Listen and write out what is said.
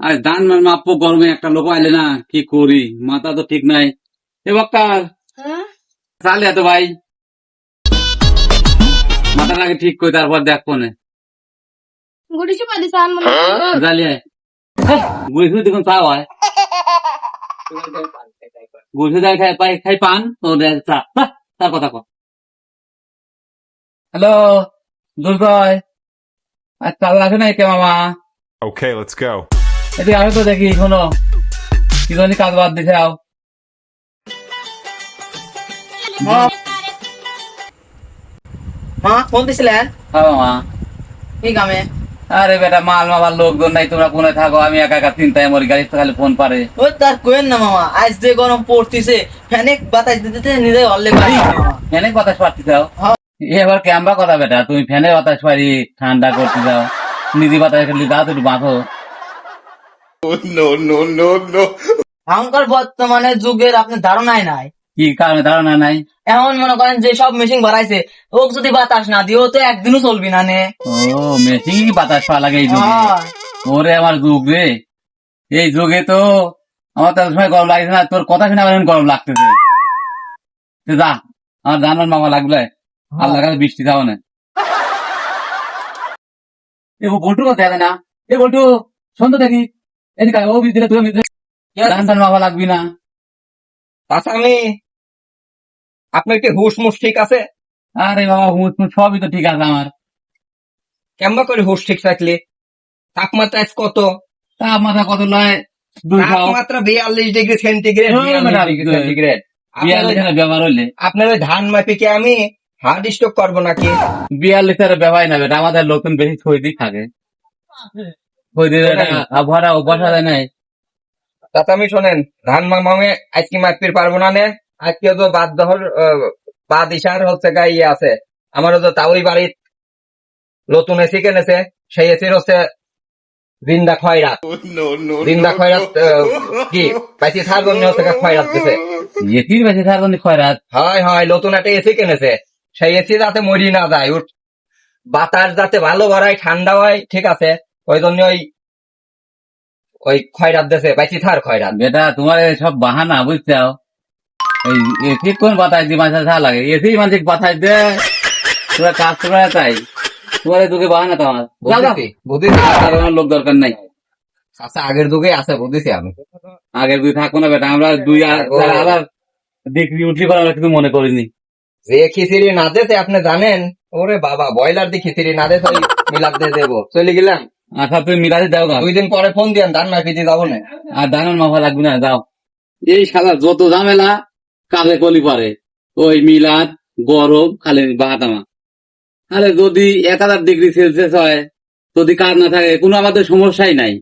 আর ধান মান মাপবো গরমে একটা লোক আইলে না কি করি? মাথা তো ঠিক নাই। এ বক্কার। হ্যাঁ? চালে এত ভাই। মাথাটা আগে ঠিক করে তারপর দেখ কোনে জ্বালিয়ে গুড়ি দেখুন চা হয় গুড়ি খাই পাই খাই পান ও চা। বাহ, তার কথা কর হ্যালো দুর্গয় আর চাল লাগে না কে মামা? Okay, let's go. এদিকে আমি তো দেখি শোনো। কি জানি কাজ বাদ দিছে আও। মা ফোন দিছিলেন হ্যাঁ মামা। কি কামে? আরে বেটা মাল মামার লোকজন নাই তোমরা কোনে থাকো? আমি একা একা চিন্তায় মরি গাড়ি খালি ফোন পারে ওই তার কোয়েন না মামা। আজ যে গরম পড়তিছে ফ্যানে বাতাস দিতে নিজে অল্লে পারি ফ্যানে বাতাস পাচ্ছি যাও হ্যাঁ। এবার ক্যাম্বা কথা বেটা? তুমি ফ্যানে বাতাস পারি ঠান্ডা করতে যাও। নিজে বাতাস খেলি দাও বাঁধো। এখনকার বর্তমানে যুগের আপনার ধারণাই নাই। কি কারণে ধারণা নাই? এখন মনে করেন যে সব মেশিন বাড়াইছে। ও যদি বাতাস না দিও তো একদিনও চলবি না নে। ও মেশিন বাতাস পাওয়া লাগে এই যুগে। ওরে আমার যুগ রে। এই যুগে তো আমার তো সময় গরম লাগছে না তোর কথা শুনে আমার এখন গরম লাগতেছে। তো যা আমার জানার মামা লাগলে আল্লাহ কাছে বৃষ্টি যাও না। এ বল্টু কথা না। এ বল্টু তো দেখি। এদিকে ধান লাগবি না? আপনার কি হুশ মুশ ঠিক আছে? আরে বাবা হুঁশ মুস সবই তো ঠিক আছে আমার কেমবা করে হুশ ঠিক থাকলে? তাপমাত্রা আজ কত? তাপমাত্রা কত নয় তাপমাত্রা বিয়াল্লিশ ডিগ্রি সেন্টিগ্রেড বিয়াল্লিশ ডিগ্রি। সেন্টিগ্রেড ব্যবহার হইলে। আপনার ওই ধান মাপে কি আমি হার্ড স্টক করব নাকি? বিয়াল্লিশ এর ব্যবহার না আমাদের লোকজন বেশি ছয়দি থাকে। ছয়দি আবহাওয়া অভ্যাস হয় নাই। তাতে শোনেন ধান মামে আজকে মাপির পারব না নে আজকে তো বাদ দহর বাদ ইশার হচ্ছে গাই ইয়ে আছে। আমারও তো তাওই বাড়ির নতুন এসি কিনেছে সেই এসির হচ্ছে জিন্দা খয়রাত। জিন্দা খয়রাত কি? পাইছি থার জন্য হচ্ছে খয়রাত দিছে। এটির বেশি থাকুন খয়রাত? হয় হয় নতুন একটা এসি কিনেছে। সেই এসি যাতে মরি না যায় বাতাস যাতে ভালো বাড়ায় ঠান্ডা হয় ঠিক আছে। ওই জন্য ওই ওই খয়রাত দেশে পাইছি থার খয়রাত। বেটা তোমার সব বাহানা বুঝছ এই এসি কোন বাতাস মাঝে যা লাগে। এসি মানসিক বাতাস দে? তোরা কাজ তাই। তোমার দুঃখে বাহানা তোমার আমার। লোক দরকার নাই। আচ্ছা আগের যুগে আছে বুঝেছি আমি। আগের দুই থাকো না বেটা। আমরা দুই আবার ডিগ্রি উঠলি করে আমরা কিছু মনে করিনি। যে খিচিড়ি না আপনি জানেন? ওরে বাবা বয়লার দিয়ে খিচুড়ি না ওই মিলাপ দেবো। চলে গেলাম। আচ্ছা তুমি মিলাতে দাও গা দুই দিন পরে ফোন দিয়ে ধান মাফি দিয়ে যাব না। আর দানার মাফা লাগবে না যাও। এই সাদা যত ঝামেলা কাজে কলি পারে। ওই মিলাদ গরম খালি বাহাতামা আরে যদি এক হাজার ডিগ্রি সেলসিয়াস হয় যদি কাজ না থাকে কোনো আমাদের সমস্যাই নাই।